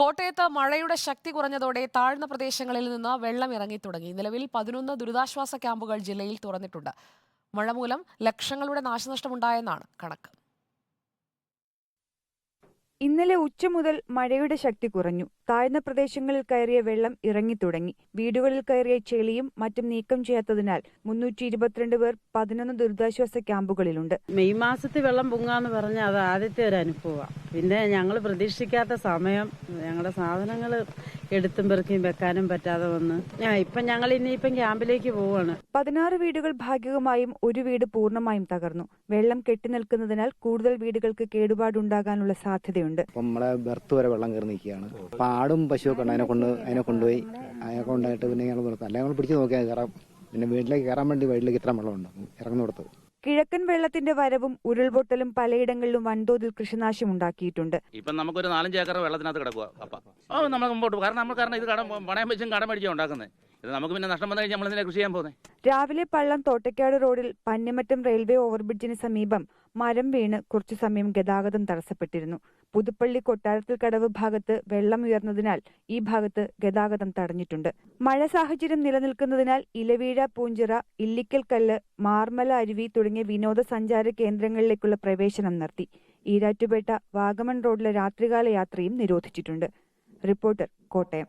കോട്ടയത്ത് മഴയുടെ ശക്തി കുറഞ്ഞതോടെ താഴ്ന്ന പ്രദേശങ്ങളിൽ നിന്ന് വെള്ളം ഇറങ്ങി തുടങ്ങി. നിലവിൽ പതിനൊന്ന് ദുരിതാശ്വാസ ക്യാമ്പുകൾ ജില്ലയിൽ തുറന്നിട്ടുണ്ട്. മഴ മൂലം ലക്ഷങ്ങളുടെ നാശനഷ്ടമുണ്ടായെന്നാണ് കണക്ക്. ഇന്നലെ ഉച്ച മുതൽ മഴയുടെ ശക്തി കുറഞ്ഞു. താഴ്ന്ന പ്രദേശങ്ങളിൽ കയറിയ വെള്ളം ഇറങ്ങിത്തുടങ്ങി വീടുകളിൽ കയറിയ ചെളിയും മറ്റും നീക്കം ചെയ്യാത്തതിനാൽ മുന്നൂറ്റി ഇരുപത്തിരണ്ട് പേർ പതിനൊന്ന് ദുരിതാശ്വാസ ക്യാമ്പുകളിലുണ്ട്. മെയ് മാസത്തിൽ വെള്ളം പൊങ്ങാന്ന് പറഞ്ഞാൽ അത് ആദ്യത്തെ ഒരു അനുഭവമാണ് പിന്നെ ഞങ്ങൾ പ്രതീക്ഷിക്കാത്ത സമയം ഞങ്ങളുടെ സാധനങ്ങൾ എടുത്തും പെറുക്കിയും വെക്കാനും പറ്റാതെ വന്ന്. ഇപ്പം ഞങ്ങൾ ഇനിയിപ്പം ക്യാമ്പിലേക്ക് പോവാണ്. പതിനാറ് വീടുകൾ ഭാഗികമായും ഒരു വീട് പൂർണമായും തകർന്നു. വെള്ളം കെട്ടിനിൽക്കുന്നതിനാൽ കൂടുതൽ വീടുകൾക്ക് കേടുപാടുണ്ടാകാനുള്ള സാധ്യതയുണ്ട്. അപ്പം നമ്മളെ ബർത്ത് വരെ വെള്ളം കയറി നിൽക്കുകയാണ്. അപ്പം ആടും പശുവൊക്കെ ഉണ്ട്. അതിനെ കൊണ്ട് അതിനെ കൊണ്ടുപോയി അതിനെ കൊണ്ടായിട്ട് പിന്നെ ഞങ്ങൾ നിർത്താം. അല്ലെങ്കിൽ ഞങ്ങൾ പിടിച്ചു നോക്കിയാൽ കയറാം. പിന്നെ വീട്ടിലേക്ക് കയറാൻ വേണ്ടി വീട്ടിലേക്ക് ഇത്ര വെള്ളമുണ്ട് ഇറങ്ങുന്നിടത്ത് കിഴക്കൻ വെള്ളത്തിന്റെ വരവും ഉരുൾപൊട്ടലും പലയിടങ്ങളിലും വൻതോതിൽ കൃഷിനാശം ഉണ്ടാക്കിയിട്ടുണ്ട്. ഇപ്പൊ നമുക്കൊരു നാലഞ്ച് ഏക്കർ വെള്ളത്തിനകത്ത് കിടക്കുക അപ്പൊ ഓ നമ്മൾ മുമ്പോട്ട് കാരണം നമ്മൾ കാരണം ഇത് കടം പണയം വെച്ചും കടം മേടിച്ചാണ് ഉണ്ടാക്കുന്നത് ഇത് നമുക്ക് പിന്നെ നഷ്ടം വന്നു കഴിഞ്ഞാൽ നമ്മൾ ഇതിനെ കൃഷി ചെയ്യാൻ പോകുന്നത് രാവിലെ പള്ളം തോട്ടയ്ക്കാട് റോഡിൽ പന്നിമറ്റം റെയിൽവേ ഓവർബ്രിഡ്ജിന് സമീപം മരം വീണ് കുറച്ചു സമയം ഗതാഗതം തടസ്സപ്പെട്ടിരുന്നു. പുതുപ്പള്ളി കൊട്ടാരത്തിൽ കടവ് ഭാഗത്ത് വെള്ളം ഉയർന്നതിനാൽ ഈ ഭാഗത്ത് ഗതാഗതം തടഞ്ഞിട്ടുണ്ട്. മഴ സാഹചര്യം നിലനിൽക്കുന്നതിനാൽ ഇലവീഴ പൂഞ്ചിറ ഇല്ലിക്കൽ കല്ല് മാർമല അരുവി തുടങ്ങിയ വിനോദസഞ്ചാര കേന്ദ്രങ്ങളിലേക്കുള്ള പ്രവേശനം നിർത്തി. ഈരാറ്റുപേട്ട വാഗമൺ റോഡിലെ രാത്രികാല യാത്രയും നിരോധിച്ചിട്ടുണ്ട്. റിപ്പോർട്ടർ കോട്ടയം.